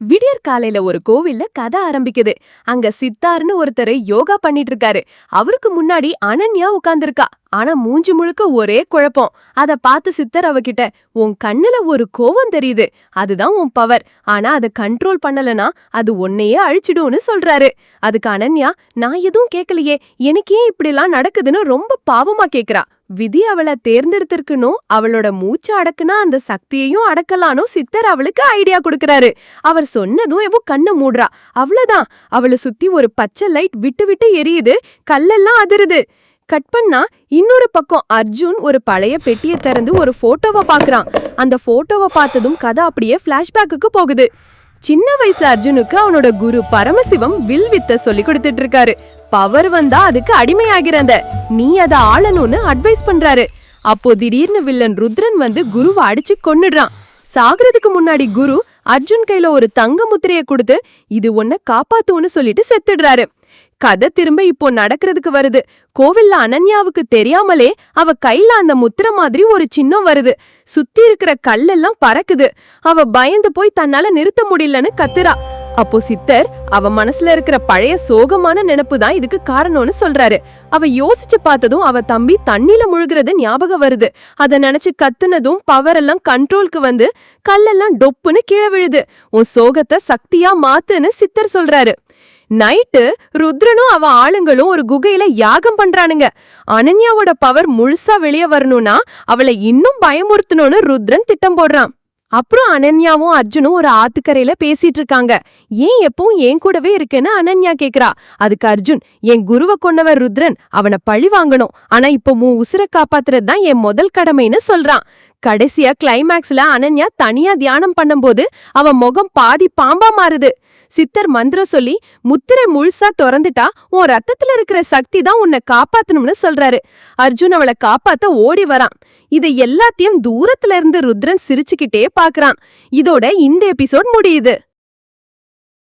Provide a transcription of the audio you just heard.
விடியற் காலையில ஒரு கோவில்ல கதை ஆரம்பிக்குது. அங்க சித்தார்னு ஒருத்தர் யோகா பண்ணிட்டு இருக்காரு. அவருக்கு முன்னாடி அனன்யா உட்கார்ந்திருக்கா. ஆனா மூஞ்சி முழுக்க ஒரே குழப்பம். அத பார்த்து சித்தர் அவகிட்ட உன் கண்ணுல ஒரு கோவம் தெரியுது. அதுதான் உன் பவர் ஆனா அத கண்ட்ரோல் பண்ணலனா அது உன்னையே அழிச்சிடும்னு சொல்றாரு. அதுக்கு அனன்யா நான் எதுவும் கேட்கலையே எனக்கு ஏன் இப்படிலாம் நடக்குதுன்னு ரொம்ப பாவமா கேக்குறா. விதி அவளை தேர்ந்தெடுத்திருக்கணும். அவளோட மூச்சு அடக்குனா அந்த சக்தியையும் அடக்கலானோ சித்தர் அவளுக்கு ஐடியா கொடுக்கறாரு. அவர் சொன்னதும் எவோ கண்ணை மூடுறா. அவ்வளவுதான். அவளை சுத்தி ஒரு பச்சை லைட் விட்டு விட்டு எரியுது. கல்லெல்லாம் அதிருது. கட் பண்ணா இன்னொரு பக்கம் அர்ஜுன் ஒரு பழைய பெட்டியை திறந்து ஒரு போட்டோவை பாக்குறான் அந்த போட்டோவை பார்த்ததும் கதை அப்படியே பிளாஷ்பேக்குக்கு போகுது. சின்ன வயசு அர்ஜுனுக்கு அவனோட குரு பரமசிவம் வில் வித்த சொல்லி கொடுத்துட்டு இருக்காரு. பவர் வந்தா அதுக்கு அடிமையாகிறந்த நீ அதை ஆளணும்னு அட்வைஸ் பண்றாரு. அப்போ திடீர்னு வில்லன் ருத்ரன் வந்து குருவை அடிச்சு கொன்னுடுறான். சாகுறதுக்கு முன்னாடி குரு அர்ஜுன் கையில ஒரு தங்க முத்திரையை கொடுத்து இது உன்னை காப்பாத்துன்னு சொல்லிட்டு செத்துடுறாரு. கதை திரும்ப இப்போ நடக்கிறதுக்கு வருது. கோவில்ல அனன்யாவுக்கு தெரியாமலே அவ கையில அந்த முத்திரை மாதிரி ஒரு சின்னம் வருது. சுத்தி இருக்கிற கல்லெல்லாம் பறக்குது. அவ பயந்து போய் தன்னால நிறுத்த முடியலன்னு கத்துறா. அப்போ சித்தர் அவ மனசுல இருக்கிற பழைய சோகமான நினப்பு தான் இதுக்கு காரணம்னு சொல்றாரு. அவ யோசிச்சு பார்த்ததும் அவ தம்பி தண்ணில முழுகிறது ஞாபகம் வருது. அத நினைச்சு கத்துனதும் பவர் எல்லாம் கண்ட்ரோலுக்கு வந்து கல்லெல்லாம் டொப்புன்னு கீழே விழுது. உன் சோகத்தை சக்தியா மாத்துன்னு சித்தர் சொல்றாரு. நைட்டு ருத்ரனும் அவ ஆளுங்களும் ஒரு குகையில யாகம் பண்றானுங்க. அனன்யாவோட பவர் முழுசா வெளியே வரணும்னா அவளை இன்னும் பயமுறுத்தணும்னு ருத்ரன் திட்டம் போடுறான். அப்புறம் அனன்யாவும் அர்ஜுனும் ஒரு ஆத்துக்கரையில பேசிட்டு இருக்காங்க. ஏன் எப்பவும் என் கூடவே இருக்குன்னு அனன்யா கேக்குறா. அதுக்கு அர்ஜுன் என் குருவ கொண்டவர் ருத்ரன். அவனை பழி வாங்கணும். ஆனா இப்போ உன் உசுர காப்பாத்துறது தான் என் முதல் கடமைன்னு சொல்றான். கடைசியா கிளைமேக்ஸ்ல அனன்யா தனியா தியானம் பண்ணும்போது அவன் முகம் பாதி பாம்பா மாறுது. சித்தர் மந்திரம் சொல்லி முத்திரை முழுசா திறந்துட்டா உன் ரத்தத்துல இருக்கிற சக்தி தான் உன்னை காப்பாத்தணும்னு சொல்றாரு. அர்ஜுன் அவளை காப்பாத்த ஓடி வரான். இதை எல்லாத்தையும் தூரத்துல இருந்து ருத்ரன் சிரிச்சுக்கிட்டே பாக்குறான். இதோட இந்த எபிசோட் முடியுது.